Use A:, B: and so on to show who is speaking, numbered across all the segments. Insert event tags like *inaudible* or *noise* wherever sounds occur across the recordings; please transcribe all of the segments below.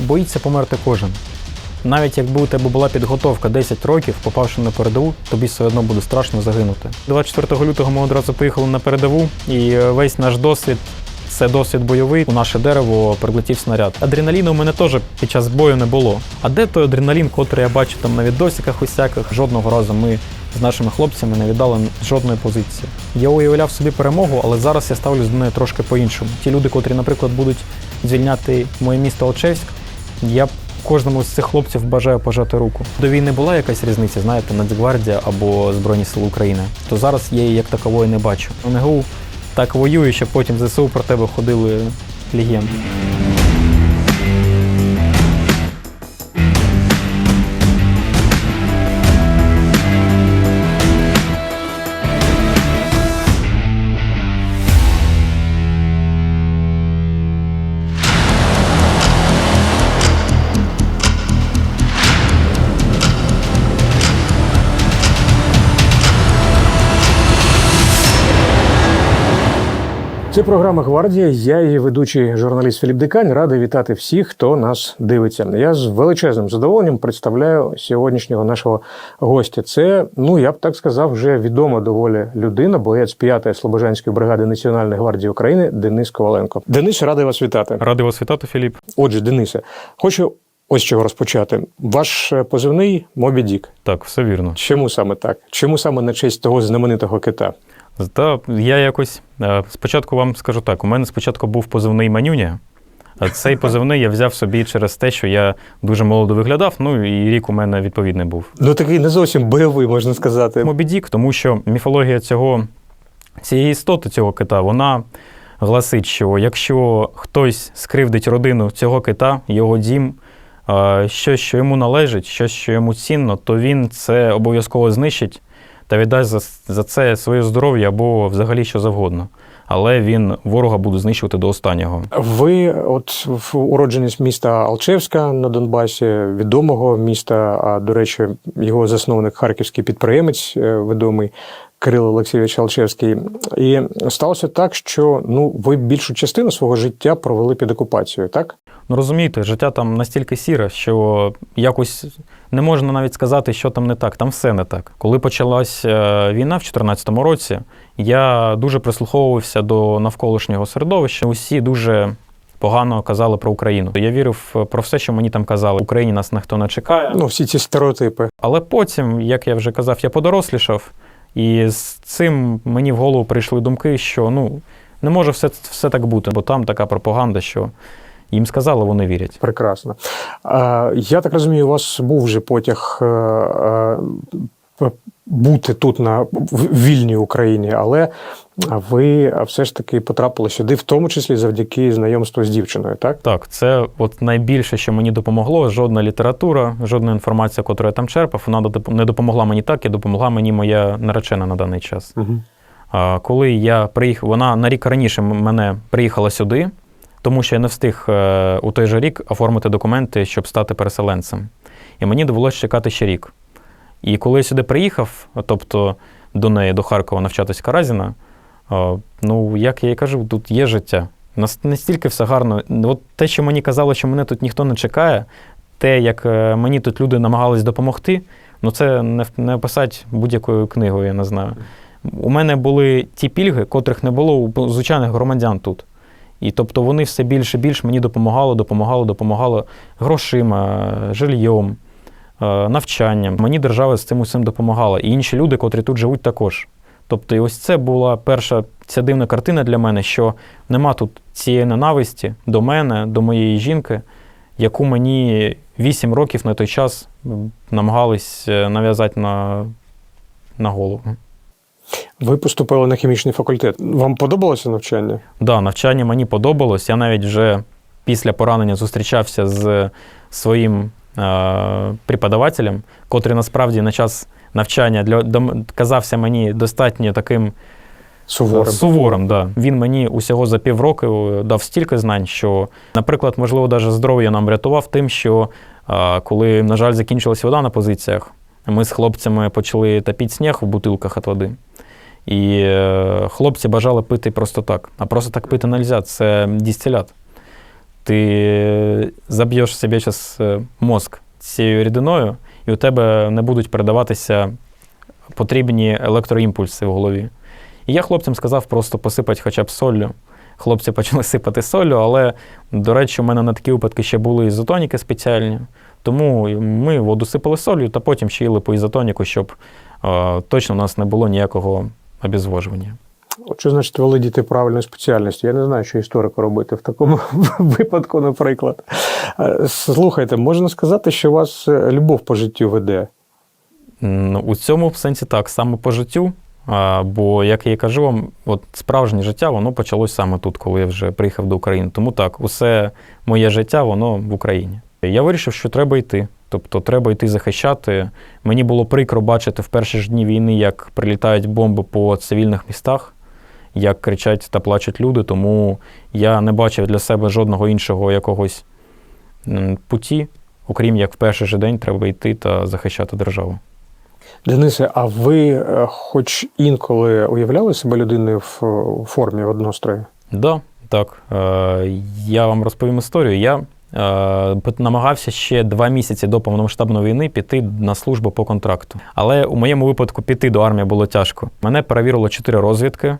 A: боїться померти кожен. Навіть якби у тебе була підготовка 10 років, попавши на передову, тобі все одно буде страшно загинути. 24 лютого ми одразу поїхали на передову, і е, весь наш досвід це досвід бойовий. У наше дерево прилетів снаряд. Адреналіну у мене теж під час бою не було. А де той адреналін, котрий я бачу там на відосиках усяких? Жодного разу ми з нашими хлопцями не віддали жодної позиції. Я уявляв собі перемогу, але зараз я ставлюсь до неї трошки по-іншому. Ті люди, котрі, наприклад, будуть звільняти моє місто Алчевськ, я кожному з цих хлопців бажаю пожати руку. До війни була якась різниця, знаєте, Нацгвардія або Збройні Сили України. То зараз я її як такової не бачу. НГУ так воює, що потім ЗСУ про тебе ходили легенди.
B: Це програма Гвардія. Я її ведучий журналіст Філіп Дикань. Радий вітати всіх, хто нас дивиться. Я з величезним задоволенням представляю сьогоднішнього нашого гостя. Це, ну я б так сказав, вже відома доволі людина, боєць 5-ї Слобожанської бригади Національної гвардії України Денис Коваленко. Денис, радий вас вітати.
A: Радий вас вітати, Філіп.
B: Отже, Денисе, хочу ось чого розпочати. Ваш е, позивний Мобі Дік.
A: Так, все вірно.
B: Чому саме так? Чому саме на честь того знаменитого кита?
A: Та я якось е, спочатку вам скажу так: у мене спочатку був позивний манюня. А цей позивний я взяв собі через те, що я дуже молодо виглядав. Ну і рік у мене відповідний був.
B: Ну такий не зовсім бойовий, можна сказати.
A: Мобідік, тому що міфологія цього цієї істоти, цього кита, вона гласить, що якщо хтось скривдить родину цього кита, його дім, щось, що йому належить, щось, що йому цінно, то він це обов'язково знищить та віддасть за, за це своє здоров'я або взагалі що завгодно. Але він ворога буде знищувати до останнього.
B: Ви, от уроджені міста Алчевська на Донбасі, відомого міста, а до речі, його засновник харківський підприємець, е, відомий Кирило Олексійович Алчевський. І сталося так, що ну ви більшу частину свого життя провели під окупацією, так?
A: Ну розумієте, життя там настільки сіре, що якось не можна навіть сказати, що там не так. Там все не так. Коли почалась е, війна в 2014 році, я дуже прислуховувався до навколишнього середовища. Усі дуже погано казали про Україну. Я вірив е, про все, що мені там казали. В Україні нас ніхто не чекає.
B: Ну, всі ці стереотипи.
A: Але потім, як я вже казав, я подорослішав, і з цим мені в голову прийшли думки, що ну не може все, все так бути, бо там така пропаганда, що їм сказали, вони вірять.
B: Прекрасно. Я так розумію, у вас був вже потяг е, е, бути тут на вільній Україні, але ви все ж таки потрапили сюди, в тому числі завдяки знайомству з дівчиною, так?
A: Так, це от найбільше, що мені допомогло. Жодна література, жодна інформація, яку я там черпав, вона не допомогла мені так, і допомогла мені моя наречена на даний час.
B: Угу.
A: Коли я приїхав, вона на рік раніше мене приїхала сюди, тому що я не встиг е, у той же рік оформити документи, щоб стати переселенцем. І мені довелося чекати ще рік. І коли я сюди приїхав, тобто до неї, до Харкова, навчатись Каразіна, ну, як я і кажу, тут є життя. Настільки все гарно. От те, що мені казали, що мене тут ніхто не чекає, те, як е, мені тут люди намагались допомогти, ну це не, не описати будь-якою книгою, я не знаю. У мене були ті пільги, котрих не було у звичайних громадян тут. І тобто вони все більше і більше мені допомагали, допомагали, допомагали грошима, жильйом, е, навчанням. Мені держава з цим усім допомагала. І інші люди, котрі тут живуть, також. Тобто, і ось це була перша ця дивна картина для мене, що нема тут цієї ненависті до мене, до моєї жінки, яку мені 8 років на той час намагались е, нав'язати на, на голову.
B: Ви поступили на хімічний факультет. Вам подобалося навчання?
A: Да, навчання мені подобалось. Я навіть вже після поранення зустрічався з своїм е, преподавателем, котрий насправді на час навчання для, казався мені достатньо таким
B: Суворим.
A: суворим да. Він мені усього за півроку дав стільки знань, що, наприклад, можливо, навіть здоров'я нам врятував тим, що е, коли, на жаль, закінчилась вода на позиціях, ми з хлопцями почали топити сніг в бутилках від води. І е, хлопці бажали пити просто так. А просто так пити не можна, це дистилят. ти заб'єш собі зараз мозк цією рідиною, і у тебе не будуть передаватися потрібні електроімпульси в голові. І я хлопцям сказав просто посипати хоча б солью. Хлопці *laughs* почали сипати солью, але, до речі, у мене на такі випадки ще були ізотоніки спеціальні. Тому ми воду сипали солью та потім ще їли по ізотоніку, щоб е, точно у нас не було ніякого обезвожування.
B: От що значить володіти правильною спеціальністю? Я не знаю, що історику робити в такому *laughs* випадку, наприклад. Е, Слухайте, можна сказати, що вас е, любов по життю веде.
A: У цьому сенсі так, саме по життю. Бо, як я і кажу вам, от справжнє життя воно почалось саме тут, коли я вже приїхав до України. Тому так, усе моє життя воно в Україні. Я вирішив, що треба йти. Тобто треба йти захищати. Мені було прикро бачити в перші ж дні війни, як прилітають бомби по цивільних містах, як кричать та плачуть люди. Тому я не бачив для себе жодного іншого якогось путі, окрім як в перший же день треба йти та захищати державу.
B: Денисе, а ви е, хоч інколи уявляли себе людиною в формі однострою?
A: Да, так. Е, я вам розповім історію. Я намагався ще два місяці до повномасштабної війни піти на службу по контракту. Але у моєму випадку піти до армії було тяжко. Мене перевірило чотири розвідки,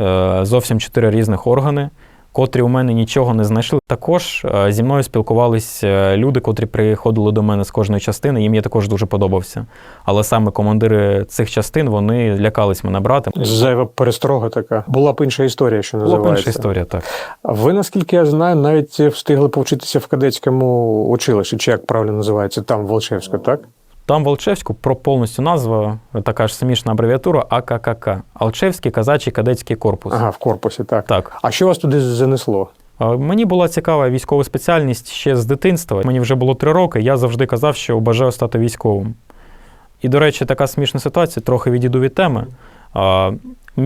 A: е, зовсім чотири різних органи. Котрі у мене нічого не знайшли. Також е, зі мною спілкувались е, люди, котрі приходили до мене з кожної частини. Їм я також дуже подобався. Але саме командири цих частин вони лякались мене брати.
B: Зайва пересторога така. Була б інша історія, що
A: Була б інша історія, так.
B: Ви, наскільки я знаю, навіть встигли повчитися в кадетському училищі, чи як правильно називається, там, в так?
A: Там в Алчевську про повністю назва, така ж самішна абревіатура АККК. Алчевський казачий кадетський корпус.
B: Ага, в корпусі, так.
A: Так.
B: А що вас туди занесло?
A: Мені була цікава військова спеціальність ще з дитинства. Мені вже було три роки, я завжди казав, що бажаю стати військовим. І, до речі, така смішна ситуація, трохи відійду від теми.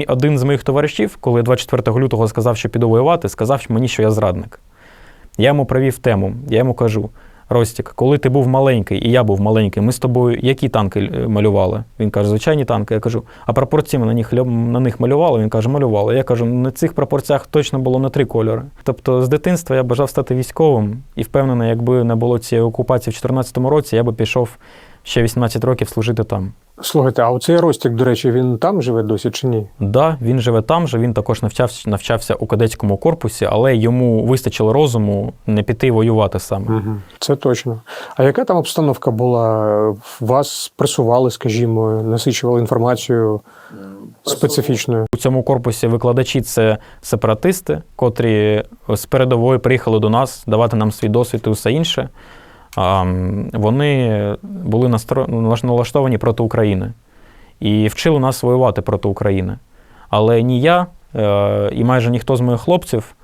A: Один з моїх товаришів, коли 24 лютого сказав, що піду воювати, сказав мені, що я зрадник. Я йому провів тему, я йому кажу: Ростік, коли ти був маленький, і я був маленький, ми з тобою які танки е, малювали? Він каже, звичайні танки. Я кажу, а пропорції ми на них, на них малювали? Він каже, малювали. Я кажу, на цих пропорціях точно було не три кольори. Тобто з дитинства я бажав стати військовим і впевнений, якби не було цієї окупації в 2014 році, я би пішов ще 18 років служити там.
B: Слухайте, а оцей Ростік, до речі, він там живе досі чи ні?
A: Да, він живе там же, він також навчався, навчався у кадетському корпусі, але йому вистачило розуму не піти воювати саме.
B: Угу. Це точно. А яка там обстановка була? Вас пресували, скажімо, насичували інформацією специфічною?
A: У цьому корпусі викладачі це сепаратисти, котрі з передової приїхали до нас давати нам свій досвід і усе інше. Вони були настро- налаштовані проти України і вчили нас воювати проти України. Але ні я е, і майже ніхто з моїх хлопців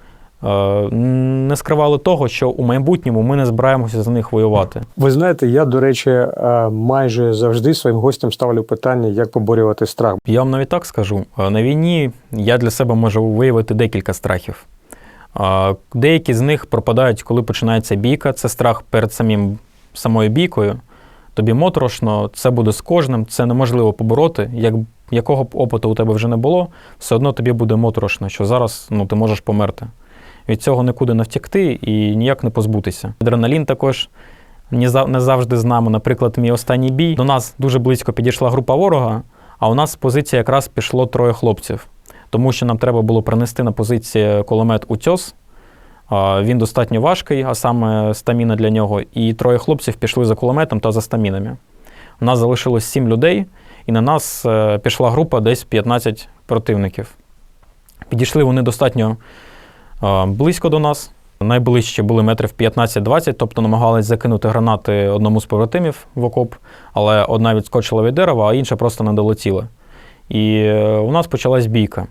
A: е, не скривали того, що у майбутньому ми не збираємося за них воювати.
B: Ви знаєте, я, до речі, е, майже завжди своїм гостям ставлю питання, як поборювати страх.
A: Я вам навіть так скажу: на війні я для себе можу виявити декілька страхів. Деякі з них пропадають, коли починається бійка. Це страх перед самим, самою бійкою. Тобі моторошно, це буде з кожним, це неможливо побороти. Як, якого б опиту у тебе вже не було, все одно тобі буде моторошно, що зараз ну, ти можеш померти. Від цього нікуди не втекти і ніяк не позбутися. Адреналін також не завжди з нами. Наприклад, мій останній бій. До нас дуже близько підійшла група ворога, а у нас з позиції якраз пішло троє хлопців, тому що нам треба було принести на позиції кулемет утьос. Він достатньо важкий, а саме стаміна для нього. І троє хлопців пішли за кулеметом та за стамінами. У нас залишилось сім людей, і на нас е, пішла група десь 15 противників. Підійшли вони достатньо е, близько до нас. Найближче були метрів 15-20, тобто намагались закинути гранати одному з побратимів в окоп, але одна відскочила від дерева, а інша просто не долетіла. І е, у нас почалась бійка.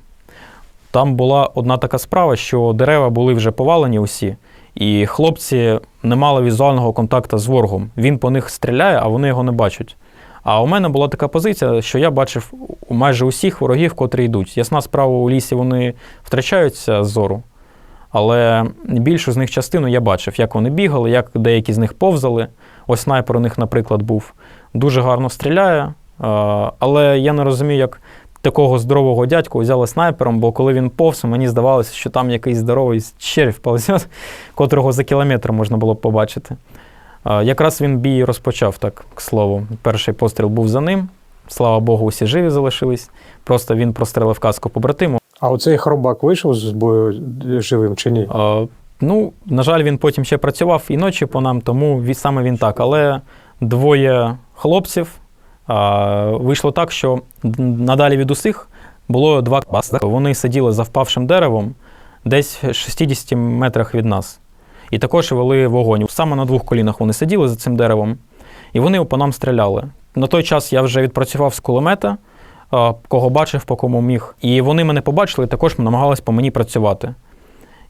A: Там була одна така справа, що дерева були вже повалені усі, і хлопці не мали візуального контакту з ворогом. Він по них стріляє, а вони його не бачать. А у мене була така позиція, що я бачив майже усіх ворогів, котрі йдуть. Ясна справа, у лісі вони втрачаються з зору, але більшу з них частину я бачив, як вони бігали, як деякі з них повзали. Ось снайпер у них, наприклад, був дуже гарно стріляє, але я не розумію, як такого здорового дядьку взяли снайпером, бо коли він повз, мені здавалося, що там якийсь здоровий червь ползе, *laughs* котрого за кілометр можна було б побачити. Якраз він бій розпочав, так, к слову. Перший постріл був за ним. Слава Богу, усі живі залишились. Просто він прострелив каску побратиму.
B: А оцей хробак вийшов з бою живим чи ні?
A: А, Ну, на жаль, він потім ще працював і ночі по нам, тому саме він так. Але двоє хлопців вийшло так, що надалі від усіх було два класи. Вони сиділи за впавшим деревом десь в 60 метрах від нас. І також вели вогонь. Саме на двох колінах вони сиділи за цим деревом, і вони по нам стріляли. На той час я вже відпрацював з кулемета, кого бачив, по кому міг. І вони мене побачили, і також намагались по мені працювати.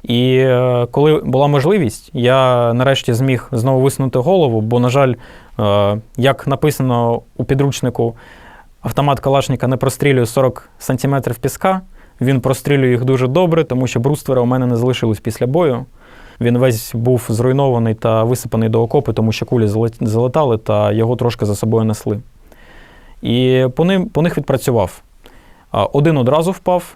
A: І е, коли була можливість, я нарешті зміг знову висунути голову, бо, на жаль, е, як написано у підручнику, автомат Калашника не прострілює 40 сантиметрів піска. Він прострілює їх дуже добре, тому що бруствера у мене не залишилось після бою. Він весь був зруйнований та висипаний до окопи, тому що кулі залет- залетали та його трошки за собою несли. І по, ним, по них відпрацював. Один одразу впав,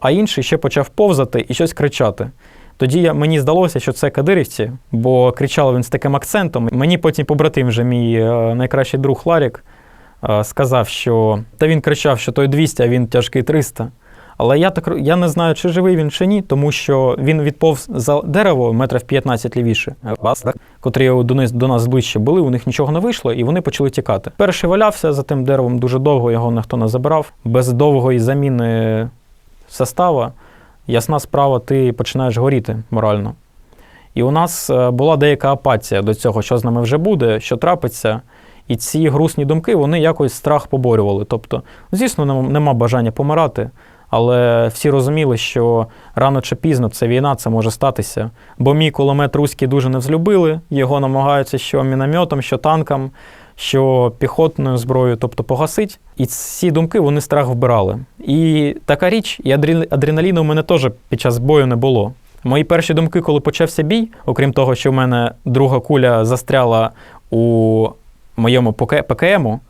A: а інший ще почав повзати і щось кричати. Тоді я, мені здалося, що це кадирівці, бо кричав він з таким акцентом. Мені потім побратим, вже мій е, найкращий друг Ларік, е, сказав, що та він кричав, що той 200, а він тяжкий 300. Але я так я не знаю, чи живий він чи ні, тому що він відповз за дерево метрів 15 лівіше, котрі до нас, до нас ближче були, у них нічого не вийшло, і вони почали тікати. Перший валявся за тим деревом дуже довго, його ніхто не забирав. Без довгої заміни состава, ясна справа, ти починаєш горіти морально. І у нас е, була деяка апатія до цього, що з нами вже буде, що трапиться. І ці грустні думки, вони якось страх поборювали. Тобто, звісно, нема- нема бажання помирати, але всі розуміли, що рано чи пізно це війна, це може статися. Бо мій кулемет руський дуже не взлюбили, його намагаються що мінометом, що танком, що піхотною зброєю, тобто погасить. І ці думки вони страх вбирали. І така річ, і адреналіну у мене теж під час бою не було. Мої перші думки, коли почався бій, окрім того, що в мене друга куля застряла у моєму ПК- ПКМу,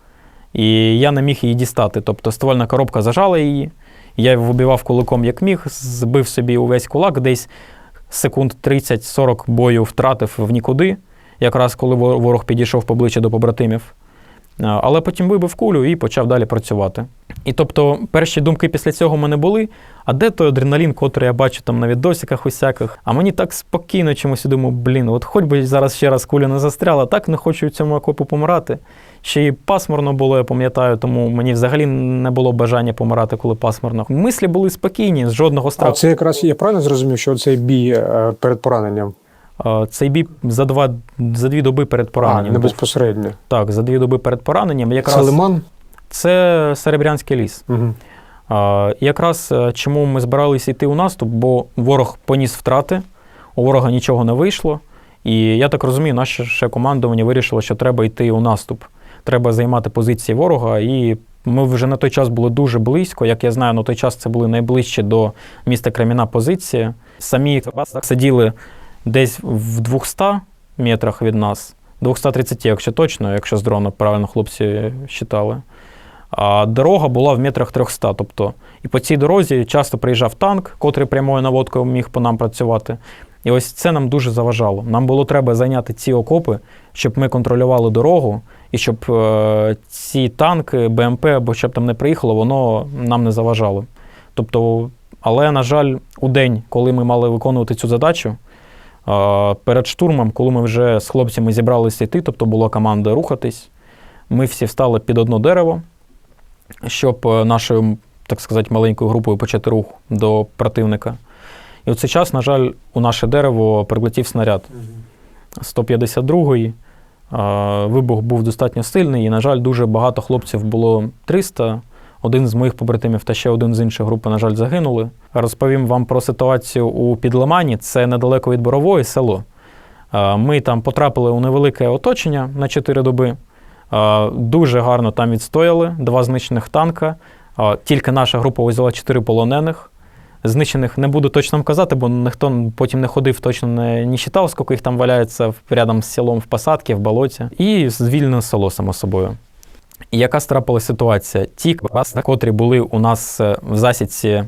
A: і я не міг її дістати. Тобто ствольна коробка зажала її. Я вибивав кулаком як міг, збив собі увесь кулак, десь секунд 30-40 бою втратив в нікуди, якраз коли ворог підійшов поближче до побратимів. Але потім вибив кулю і почав далі працювати. І тобто перші думки після цього в мене були: а де той адреналін, котрий я бачу там на відосиках усяких? А мені так спокійно чомусь думаю, блін, от хоч би зараз ще раз куля не застряла, так не хочу в цьому окопу помирати. Ще й пасмурно було, я пам'ятаю, тому мені взагалі не було бажання помирати, коли пасмурно. Мислі були спокійні, з жодного
B: А це якраз я правильно зрозумів, що цей бій е, перед пораненням,
A: Цей бій за два за дві доби перед
B: а,
A: пораненням.
B: не
A: був. Так, за дві доби перед пораненням. Якраз
B: Це лиман?
A: це Серебрянський ліс.
B: Угу.
A: А, якраз е, чому ми збиралися йти у наступ, бо ворог поніс втрати, у ворога нічого не вийшло. І я так розумію, наше ще командування вирішило, що треба йти у наступ. Треба займати позиції ворога. І ми вже на той час були дуже близько. Як я знаю, на той час це були найближчі до міста Креміна позиції. Самі сиділи десь в 200 метрах від нас. 230, якщо точно, якщо з дрона правильно хлопці считали. А дорога була в метрах 300. Тобто, і по цій дорозі часто приїжджав танк, котрий прямою наводкою міг по нам працювати. І ось це нам дуже заважало. Нам було треба зайняти ці окопи, щоб ми контролювали дорогу, і щоб е, ці танки, БМП або щоб там не приїхало, воно нам не заважало. Тобто, але, на жаль, у день, коли ми мали виконувати цю задачу, перед штурмом, коли ми вже з хлопцями зібралися йти, тобто була команда рухатись, ми всі встали під одно дерево, щоб е, нашою, так сказати, маленькою групою почати рух до противника. І у цей час, на жаль, у наше дерево прилетів снаряд 152-й. Е, Вибух був достатньо сильний, і, на жаль, дуже багато хлопців було 300. Один з моїх побратимів та ще один з іншої групи, на жаль, загинули. Розповім вам про ситуацію у Підлимані. Це недалеко від Борової село. Ми там потрапили у невелике оточення на 4 доби. Дуже гарно там відстояли два знищених танка. Тільки наша група взяла 4 полонених. Знищених не буду точно вам казати, бо ніхто потім не ходив, точно не, не считав, скільки їх там валяється рядом з селом в посадці, в болоті. І звільнене село, само собою. І яка трапилася ситуація? Ті, котрі були у нас е, в засідці е,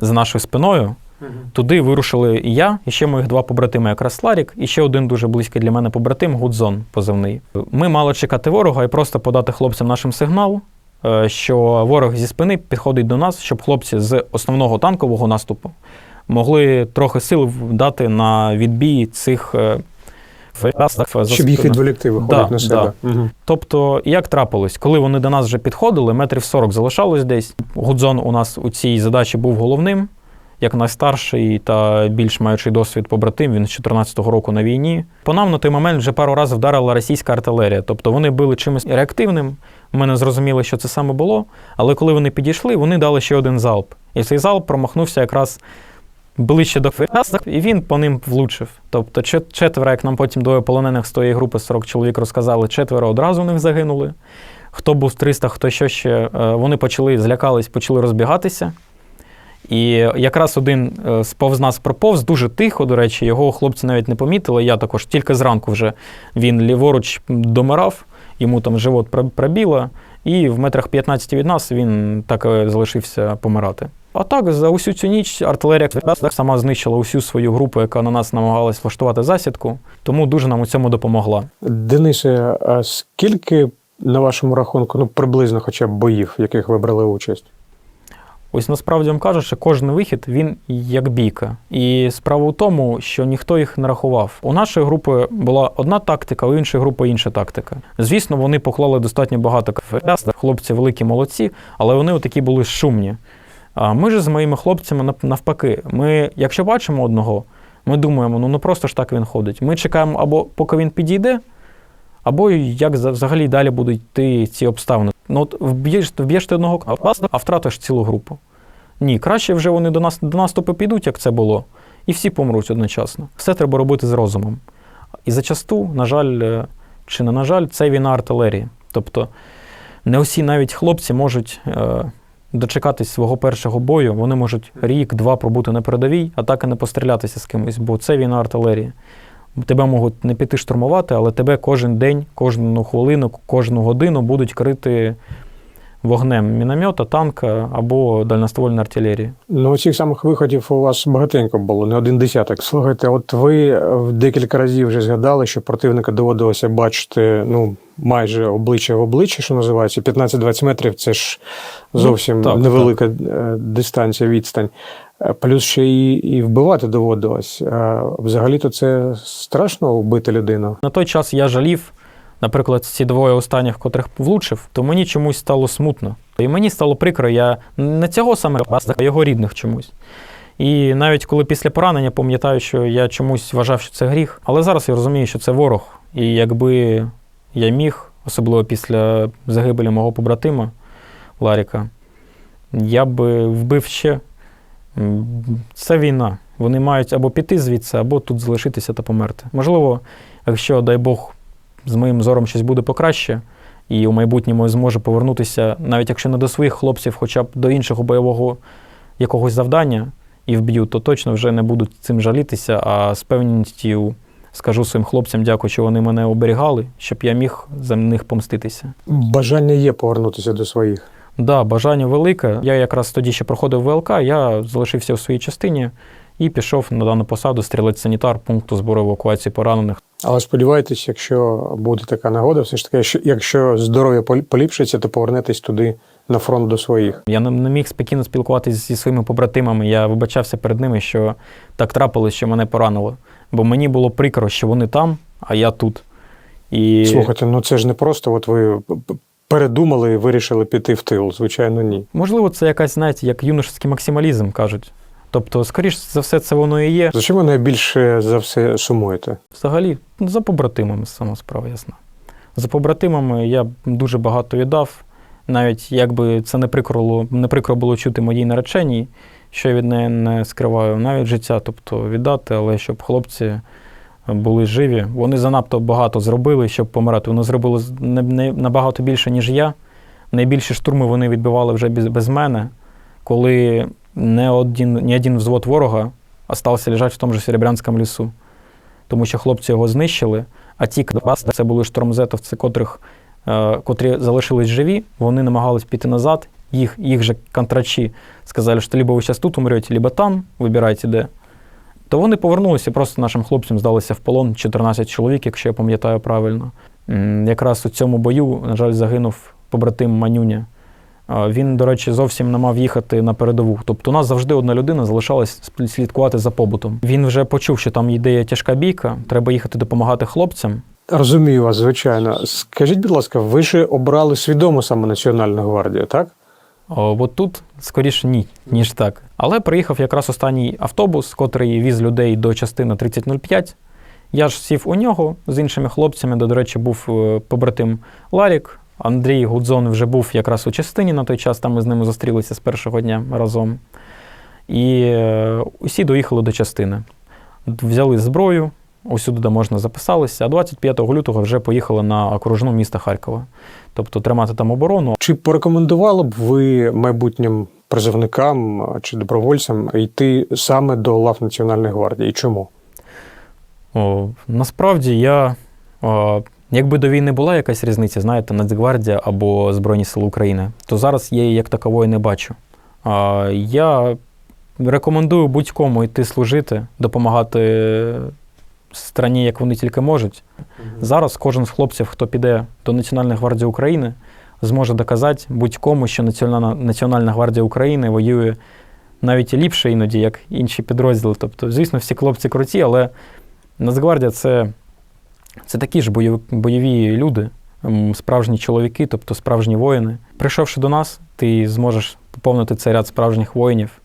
A: за нашою спиною, туди вирушили і я, і ще моїх два побратими, якраз Ларік, і ще один дуже близький для мене побратим Гудзон позивний. Ми мали чекати ворога і просто подати хлопцям нашим сигнал, е, що ворог зі спини підходить до нас, щоб хлопці з основного танкового наступу могли трохи сил дати на відбій цих. е,
B: Щоб їх відволікти, виходить
A: Да,
B: на себе. Мгм.
A: Тобто, як трапилось, коли вони до нас вже підходили, метрів 40 залишалось десь. Гудзон у нас у цій задачі був головним, як найстарший та більш маючий досвід побратим. Він з 14-го року на війні. По нам на той момент вже пару разів вдарила російська артилерія. Тобто вони били чимось реактивним. Ми не зрозуміли, що це саме було. Але коли вони підійшли, вони дали ще один залп. І цей залп промахнувся якраз ближче до Феста, і він по ним влучив. Тобто четверо, як нам потім двоє полонених з тої групи 40 чоловік розказали, четверо одразу в них загинули. Хто був 300, хто що ще, е, вони почали злякались, почали розбігатися. І якраз один е, сповз нас проповз, дуже тихо, до речі, його хлопці навіть не помітили. Я також тільки зранку вже він ліворуч домирав, йому там живот пробіло, і в метрах 15 від нас він так залишився помирати. А так, за усю цю ніч артилерія так сама знищила усю свою групу, яка на нас намагалась влаштувати засідку, тому дуже нам у цьому допомогла.
B: Денисе, а скільки на вашому рахунку, ну приблизно хоча б боїв, в яких ви брали участь?
A: Ось насправді вам кажуть, що кожен вихід він як бійка. І справа у тому, що ніхто їх не рахував. У нашої групи була одна тактика, у іншої групи інша тактика. Звісно, вони поклали достатньо багато КФС, хлопці великі молодці, але вони такі були шумні. Ми ж з моїми хлопцями навпаки. Ми, якщо бачимо одного, ми думаємо, ну не просто ж так він ходить. Ми чекаємо або поки він підійде, або як взагалі далі будуть йти ці обставини. Ну от вб'єш, вб'єш ти одного а втратиш цілу групу. Ні, краще вже вони до нас до наступу підуть, як це було, і всі помруть одночасно. Все треба робити з розумом. І зачасту, на жаль, е, чи не на жаль, це війна артилерії. Тобто не усі навіть хлопці можуть е, дочекатись свого першого бою, вони можуть рік-два пробути на передовій, а так і не пострілятися з кимось, бо це війна артилерії. Тебе можуть не піти штурмувати, але тебе кожен день, кожну хвилину, кожну годину будуть крити вогнем міномета, танка або дальноствольної артилерії.
B: Ну, цих самих виходів у вас багатенько було, не один десяток. Слухайте, от ви е, декілька разів вже згадали, що противника доводилося бачити ну, майже обличчя в обличчя, що називається. 15-20 метрів це ж зовсім
A: Ну, так,
B: невелика е, дистанція, відстань. Е, Плюс ще і, і вбивати доводилось. Взагалі-то це страшно вбити людину.
A: На той час я жалів, наприклад, ці двоє останніх, котрих влучив, то мені чомусь стало смутно. І мені стало прикро, я не цього саме, а його рідних чомусь. І навіть коли після поранення пам'ятаю, що я чомусь вважав, що це гріх, але зараз я розумію, що це ворог. І якби я міг, особливо після загибелі мого побратима Ларіка, я би вбив ще. Це війна. Вони мають або піти звідси, або тут залишитися та померти. Можливо, якщо, дай Бог, з моїм зором щось буде покраще, і у майбутньому я зможу повернутися, навіть якщо не до своїх хлопців, хоча б до іншого бойового якогось завдання і вб'ю, то точно вже не буду цим жалітися, а з певністю скажу своїм хлопцям, дякую, що вони мене оберігали, щоб я міг за них помститися.
B: Бажання є повернутися до своїх.
A: Да, бажання велике. Я якраз тоді ще проходив ВЛК, я залишився у своїй частині і пішов на дану посаду стрілець-санітар пункту збору евакуації поранених.
B: Але сподівайтесь, якщо буде така нагода, все ж таки, якщо здоров'я пол- поліпшиться, то повернетесь туди на фронт до своїх.
A: Я не, міг спокійно спілкуватися зі своїми побратимами. Я вибачався перед ними, що так трапилось, що мене поранило. Бо мені було прикро, що вони там, а я тут. І
B: Слухайте, ну це ж не просто, от ви передумали і вирішили піти в тил. Звичайно, ні.
A: можливо, це якась, знаєте, як юношеський максималізм кажуть. Тобто, скоріш за все, це воно і є.
B: За чим ви найбільше за все сумуєте?
A: Взагалі, за побратимами сама справа ясна. За побратимами я дуже багато віддав. Навіть якби це не прикро, було- не прикро було чути моїй нареченій, що я від неї не скриваю, навіть життя, тобто віддати, але щоб хлопці були живі. Вони занадто багато зробили, щоб помирати. Вони зробили набагато більше, ніж я. Найбільші штурми вони відбивали вже без, без мене, коли не один, ні один взвод ворога остався лежати в тому ж Серебрянському лісу. Тому що хлопці його знищили, а ті, це були штормзетовці, котрих е, котрі залишились живі, вони намагались піти назад. Їх, їх же контрачі сказали, що либо ви зараз тут умрете, либо там, вибирайте де. То вони повернулися, просто нашим хлопцям здалися в полон 14 чоловік, якщо я пам'ятаю правильно. Якраз у цьому бою, на жаль, загинув побратим Манюня. Він, до речі, зовсім не мав їхати на передову. Тобто у нас завжди одна людина залишалась слідкувати за побутом. Він вже почув, що там йде тяжка бійка, треба їхати допомагати хлопцям.
B: Розумію вас, звичайно. Скажіть, будь ласка, ви ж обрали свідомо саме Національну гвардію, так?
A: О, от тут скоріше ні, ніж так. Але приїхав якраз останній автобус, котрий віз людей до частини 3005. Я ж сів у нього з іншими хлопцями, де, до речі, був е, побратим Ларік. Андрій Гудзон вже був якраз у частині на той час, там ми з ними зустрілися з першого дня разом. І е, усі доїхали до частини. Взяли зброю, усюди, де можна записалися, а 25 лютого вже поїхали на окружну міста Харкова. Тобто тримати там оборону,
B: Чи порекомендували б ви майбутнім призовникам чи добровольцям йти саме до лав Національної гвардії? Чому?
A: О, насправді я, о, якби до війни була якась різниця, знаєте, Нацгвардія або Збройні Сили України, то зараз я її як такової не бачу. А, я рекомендую будь-кому йти служити, допомагати страні, як вони тільки можуть. Зараз кожен з хлопців, хто піде до Національної гвардії України, зможе доказати будь-кому, що Національна, Національна гвардія України воює навіть ліпше іноді, як інші підрозділи. Тобто, звісно, всі хлопці круті, але Нацгвардія це, це такі ж бойові, бойові люди, справжні чоловіки, тобто справжні воїни. Прийшовши до нас, ти зможеш поповнити цей ряд справжніх воїнів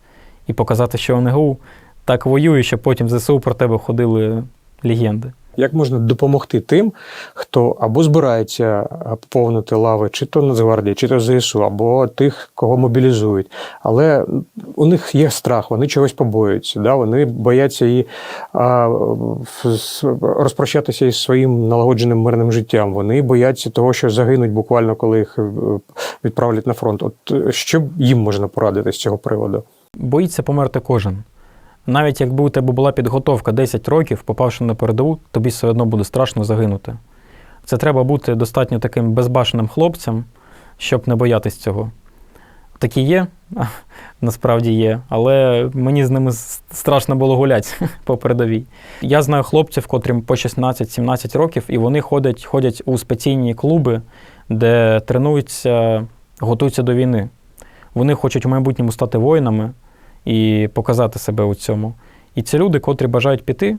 A: і показати, що НГУ так воює, що потім в ЗСУ про тебе ходили легенди.
B: Як можна допомогти тим, хто або збирається поповнити лави, чи то Нацгвардії, чи то ЗСУ, або тих, кого мобілізують. Але у них є страх, вони чогось побоюються, да? вони бояться і а, розпрощатися із своїм налагодженим мирним життям. Вони бояться того, що загинуть буквально, коли їх е, відправлять на фронт. От е, що їм можна порадити з цього приводу?
A: Боїться померти кожен. Навіть якби у тебе була підготовка 10 років, попавши на передову, тобі все одно буде страшно загинути. Це треба бути достатньо таким безбашеним хлопцем, щоб не боятись цього. Такі є, насправді є, але мені з ними страшно було гуляти *laughs* по передовій. Я знаю хлопців, котрим по 16-17 років, і вони ходять, ходять у спеційні клуби, де тренуються, готуються до війни. Вони хочуть у майбутньому стати воїнами і показати себе у цьому. І це люди, котрі бажають піти,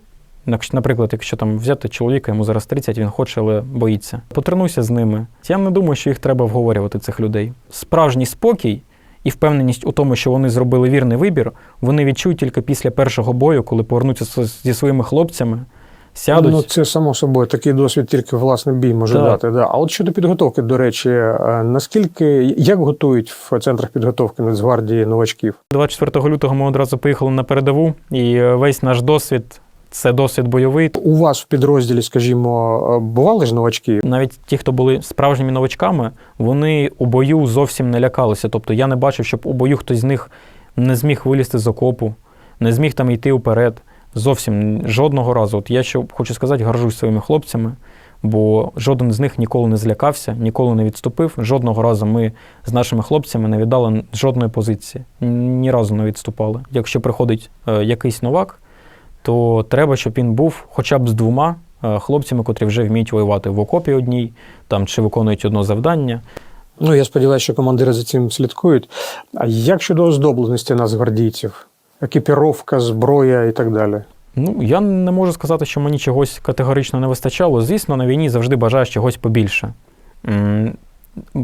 A: наприклад, якщо там взяти чоловіка, йому зараз 30, він хоче, але боїться. Потренуйся з ними. Я не думаю, що їх треба вговорювати, цих людей. Справжній спокій і впевненість у тому, що вони зробили вірний вибір, вони відчують тільки після першого бою, коли повернуться зі своїми хлопцями, сядуть.
B: Ну, це само собою такий досвід тільки власний бій може
A: Так.
B: дати. Да. А от щодо підготовки, до речі, е, наскільки як готують в центрах підготовки Нацгвардії новачків?
A: 24 лютого ми одразу поїхали на передову, і е, весь наш досвід це досвід бойовий.
B: У вас в підрозділі, скажімо, е, бували ж новачки?
A: Навіть ті, хто були справжніми новачками, вони у бою зовсім не лякалися. Тобто я не бачив, щоб у бою хтось з них не зміг вилізти з окопу, не зміг там йти вперед. Зовсім жодного разу. От я що хочу сказати, горжусь своїми хлопцями, бо жоден з них ніколи не злякався, ніколи не відступив. Жодного разу ми з нашими хлопцями не віддали жодної позиції, ні разу не відступали. Якщо приходить е, якийсь новак, то треба, щоб він був хоча б з двома е, хлопцями, котрі вже вміють воювати в окопі одній, там чи виконують одно завдання.
B: Ну я сподіваюся, що командири за цим слідкують. А як щодо оздобленості нацгвардійців? Екіпіровка, зброя і так далі.
A: Ну, я не можу сказати, що мені чогось категорично не вистачало. Звісно, на війні завжди бажаєш чогось побільше.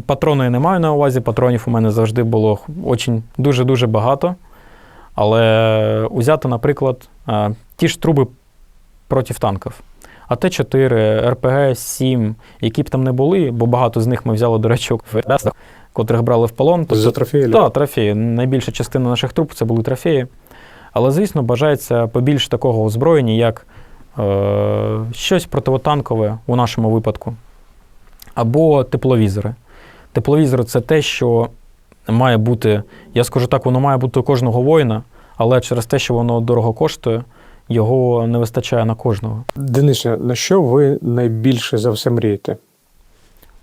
A: Патрони я не маю на увазі, патронів у мене завжди було дуже-дуже багато. Але узяти, наприклад, е, ті ж труби проти танків. АТ-4, РПГ-7, які б там не були, бо багато з них ми взяли, до речі, в котрих брали в полон.
B: За трофеї?
A: Так, трофеї. Найбільша частина наших труп це були трофеї. Але, звісно, бажається побільше такого озброєння, як е, щось противотанкове у нашому випадку, або тепловізори. Тепловізор це те, що має бути, я скажу так, воно має бути у кожного воїна, але через те, що воно дорого коштує, його не вистачає на кожного.
B: Денисе, на що ви найбільше за все мрієте?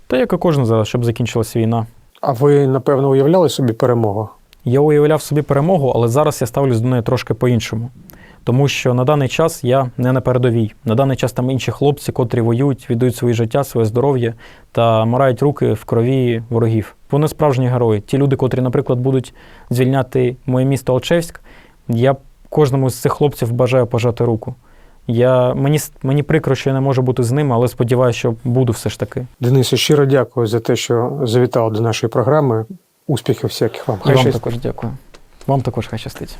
A: Та як і кожен зараз, щоб закінчилась війна.
B: А ви, напевно, уявляли собі перемогу?
A: Я уявляв собі перемогу, але зараз я ставлюсь до неї трошки по-іншому. Тому що на даний час я не на передовій. На даний час там інші хлопці, котрі воюють, віддають своє життя, своє здоров'я та морають руки в крові ворогів. Вони справжні герої. Ті люди, котрі, наприклад, будуть звільняти моє місто Алчевськ, я кожному з цих хлопців бажаю пожати руку. Я, мені, мені прикро, що я не можу бути з ними, але сподіваюся, що буду все ж таки.
B: Денисе, щиро дякую за те, що завітали до нашої програми. Успіхів всяких вам.
A: І вам
B: щастить.
A: також дякую. Вам також хай щастить.